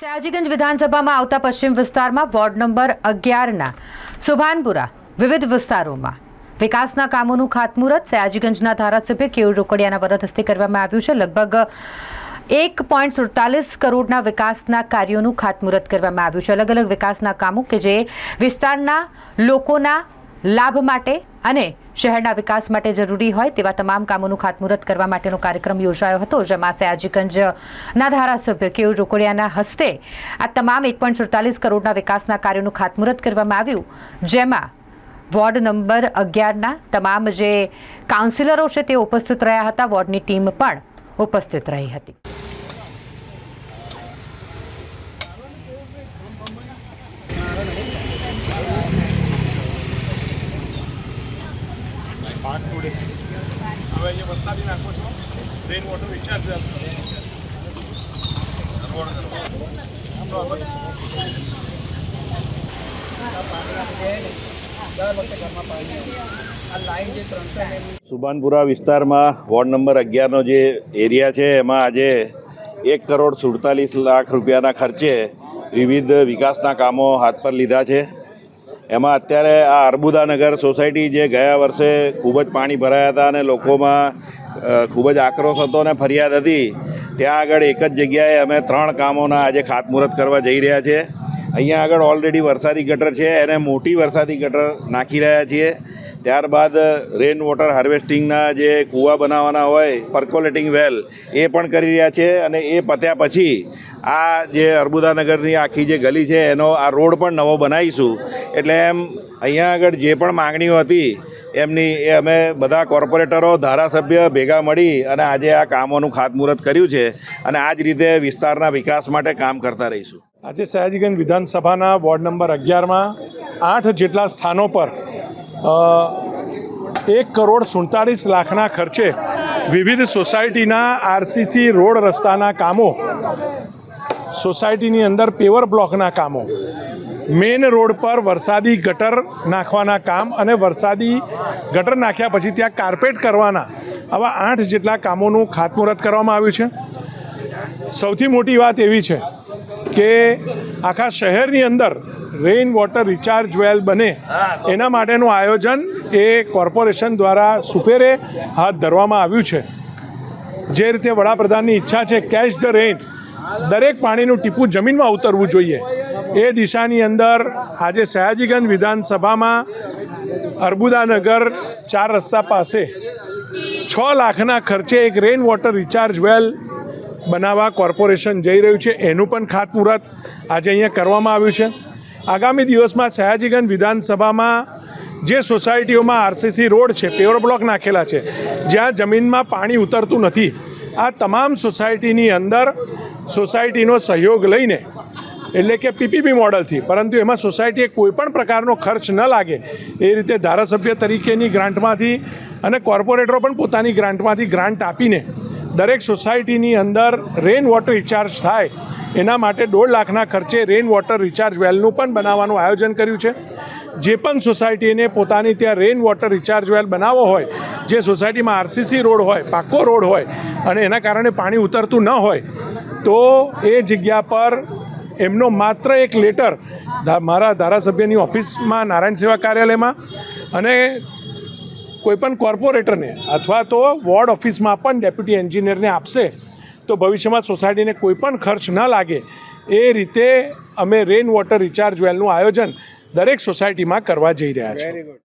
સયાજીગંજ વિધાનસભામાં આવતા પશ્ચિમ વિસ્તારમાં વોર્ડ નંબર અગિયારના સુભાનપુરા વિવિધ વિસ્તારોમાં વિકાસના કામોનું ખાતમુહૂર્ત સયાજીગંજના ધારાસભ્ય કેયુર રોકડિયાના વરદ હસ્તે કરવામાં આવ્યું છે. લગભગ એક પોઈન્ટ સુડતાલીસ કરોડના વિકાસના કાર્યોનું ખાતમુહૂર્ત કરવામાં આવ્યું છે. અલગ અલગ વિકાસના કામો કે જે વિસ્તારના લોકોના લાભ માટે અને શહેરના વિકાસ માટે જરૂરી હોય તેવા તમામ કામોનું ખાતમુહૂર્ત કરવા માટેનો કાર્યક્રમ યોજાયો હતો, જેમાં સયાજીગંજના ધારાસભ્ય કેયુર રોકડિયાના હસ્તે આ તમામ એક પોઈન્ટ સુડતાલીસ કરોડના વિકાસના કાર્યોનું ખાતમુહૂર્ત કરવામાં આવ્યું, જેમાં વોર્ડ નંબર અગિયારના તમામ જે કાઉન્સિલરો છે તે ઉપસ્થિત રહ્યા હતા, વોર્ડની ટીમ પણ ઉપસ્થિત રહી હતી. તોડે હવે અહીંયા વરસાદી નાખો છો. રેન વોટર રિચાર્જ સુભાનપુરા વિસ્તારમાં વોર્ડ નંબર અગિયારનો જે એરિયા છે, એમાં આજે એક કરોડ સુડતાલીસ લાખ રૂપિયાના ખર્ચે વિવિધ વિકાસના કામો હાથ પર લીધા છે. એમાં અત્યારે આ અર્બુદાનગર સોસાયટી જે ગયા વર્ષે ખૂબ જ પાણી ભરાયા હતા અને લોકોમાં ખૂબ જ આક્રોશ હતો અને ફરિયાદ હતી. ત્યાં આગળ એક જ જગ્યાએ અમે ત્રણ કામોના આજે ખાતમુહૂર્ત કરવા જઈ રહ્યા છે અહીંયા આગળ ઓલરેડી વરસાદી ગટર છે, એને મોટી વરસાદી ગટર નાખી રહ્યા છીએ. ત્યારબાદ રેન વોટર હાર્વેસ્ટિંગના જે કૂવા બનાવવાના હોય પર્કોલેટિંગ વેલ એ પણ કરી રહ્યા છે અને એ પત્યા પછી આ જે અર્બુદાનગરની આખી જે ગલી છે, એનો આ રોડ પણ નવો બનાવીશું. એટલે એમ અહીંયા આગળ જે પણ માગણીઓ હતી, એમની એ અમે બધા કોર્પોરેટરો, ધારાસભ્ય ભેગા મળી અને આજે આ કામોનું ખાતમુહૂર્ત કર્યું છે અને આ જ રીતે વિસ્તારના વિકાસ માટે કામ કરતા રહીશું. આજે સયાજીગંજ વિધાનસભાના વોર્ડ નંબર અગિયારમાં આઠ જેટલા સ્થાનો પર એક કરોડ સુડતાલીસ લાખના ખર્ચે વિવિધ સોસાયટીના આરસીસી રોડ રસ્તાના કામો, સોસાયટીની અંદર પેવર બ્લોકના કામો, મેઇન રોડ પર વરસાદી ગટર નાખવાના કામ અને વરસાદી ગટર નાખ્યા પછી ત્યાં કાર્પેટ કરવાના આવા આઠ જેટલા કામોનું ખાતમુહૂર્ત કરવામાં આવ્યું છે. સૌથી મોટી વાત એવી છે કે આખા શહેરની અંદર રેઇન વોટર રિચાર્જ વેલ બને. એના માટેનું આયોજન એ કોર્પોરેશન દ્વારા સુપેરે હાથ ધરવામાં આવ્યું છે. જે રીતે વડાપ્રધાનની ઈચ્છા છે કેચ ધ રેઇન દરેક પાણીનું ટીપું જમીનમાં ઉતરવું જોઈએ. એ દિશાની અંદર આજે સયાજીગંજ વિધાનસભામાં અર્બુદાનગર ચાર રસ્તા પાસે છ લાખના ખર્ચે એક રેઇન વોટર રિચાર્જ વેલ બનાવવા કોર્પોરેશન જઈ રહ્યું છે, એનું પણ ખાતમુહૂર્ત આજે અહીંયા કરવામાં આવ્યું છે. આગામી દિવસમાં સયાજીગંજ વિધાનસભામાં જે સોસાયટીઓમાં આરસીસી રોડ છે પેવર બ્લોક નાખેલા છે, જ્યાં જમીનમાં પાણી ઉતરતું નથી, આ તમામ સોસાયટીની અંદર સોસાયટીનો સહયોગ લઈને, એટલે કે પીપીપી મોડલથી, પરંતુ એમાં સોસાયટીએ કોઈપણ પ્રકારનો ખર્ચ ન લાગે, એ રીતે ધારાસભ્ય તરીકેની ગ્રાન્ટમાંથી અને કોર્પોરેટરો પણ પોતાની ગ્રાન્ટમાંથી ગ્રાન્ટ આપીને દરેક સોસાયટીની અંદર રેન વોટર રિચાર્જ થાય, એના માટે દોઢ લાખના ખર્ચે રેન વોટર રિચાર્જ વેલનું પણ બનાવવાનું આયોજન કર્યું છે. જે પણ સોસાયટીને પોતાની ત્યાં રેન વોટર રિચાર્જ વેલ બનાવવો હોય, જે સોસાયટીમાં આરસીસી રોડ હોય પાકો રોડ હોય, અને એના કારણે પાણી ઉતરતું ન હોય, તો એ જગ્યા પર એમનો માત્ર એક લેટર મારા ધારાસભ્યની ઓફિસમાં નારાયણ સેવા કાર્યાલયમાં અને કોઈપણ કોર્પોરેટરને અથવા તો વોર્ડ ઓફિસમાં પણ ડેપ્યુટી એન્જિનિયરને આપશે તો ભવિષ્યમાં સોસાયટીને કોઈ પણ ખર્ચ ન લાગે એ રીતે અમે રેન વોટર રિચાર્જ વેલનું આયોજન દરેક સોસાયટીમાં કરવા જઈ રહ્યા છીએ.